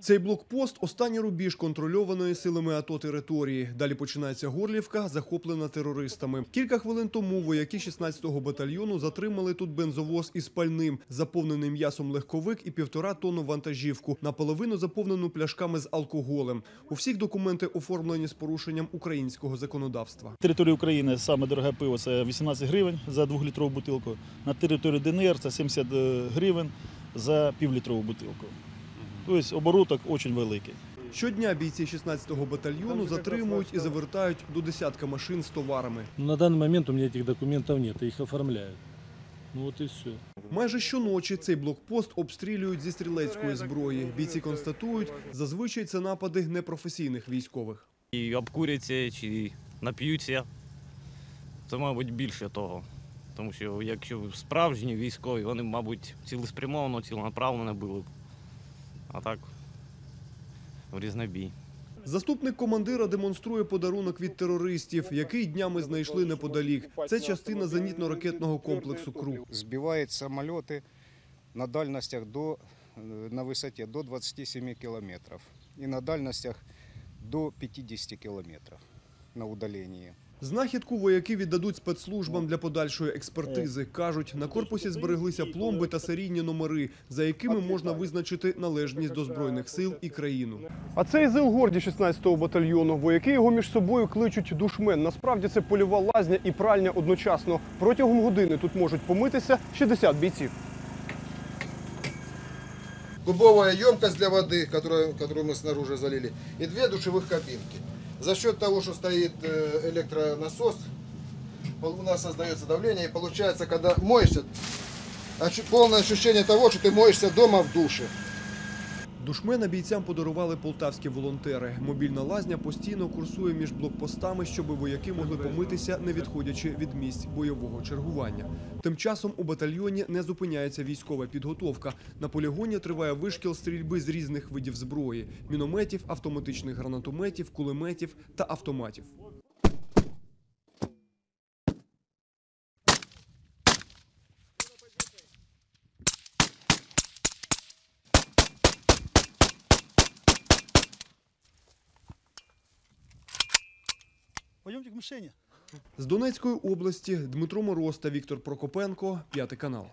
Цей блокпост останній рубіж контрольованої силами АТО території. Далі починається Горлівка, захоплена терористами. Кілька хвилин тому вояки 16-го батальйону затримали тут бензовоз із пальним, заповнений м'ясом легковик і півтора тонну вантажівку, наполовину заповнену пляшками з алкоголем. У всіх документи оформлені з порушенням українського законодавства. території України саме дороге пиво це 18 гривень за двохлітрову бутилку. На території ДНР це 70 гривень за півлітрову бутилку. Тобто обороток дуже великий. Щодня бійці 16-го батальйону затримують і завертають до десятка машин з товарами. На данный момент у меня этих документов нет, их оформляют. Ну вот и все. Майже щоночі цей блокпост обстрілюють зі стрілецької зброї. Бійці констатують, зазвичай це напади непрофесійних військових. і обкуряться, чи нап'ються. Це, мабуть, більше того. Тому що якщо справжні військові, вони, мабуть, цілеспрямовано, ціленаправлено були б А так, в різнобій. Заступник командира демонструє подарунок від терористів, який днями знайшли неподалік. Це частина зенітно-ракетного комплексу Круг. сбивает самолеты на дальностях до, э, на высоте до 27 километров и на дальностях до 50 километров на удалении. Знахідку вояки віддадуть спецслужбам для подальшої експертизи. Кажуть, на корпусі збереглися пломби та серійні номери, за якими можна визначити належність до збройних сил і країну. А цей ЗИЛ Горді 16-го батальйону. Вояки його між собою кличуть душмен. Насправді це польова лазня і пральня одночасно. Протягом години тут можуть помитися 60 бійців. кубовая емкость для воды, которую, которую мы снаружи залили, и две душевых кабинки. За счет того, что стоит э, электронасос, у нас создается давление, и получается, когда моешься, полное ощущение того, что ты моешься дома в душе. Душмена бійцям подарували полтавські волонтери. Мобільна лазня постійно курсує між блокпостами, щоб вояки могли помитися, не відходячи від місць бойового чергування. Тим часом у батальйоні не зупиняється військова підготовка. На полігоні триває вишкіл стрільби з різних видів зброї: мінометів, автоматичних гранатометів, кулеметів та автоматів. Пойдемте к машині. З Донецької області Дмитро Мороз та Віктор Прокопенко, п'ятий канал.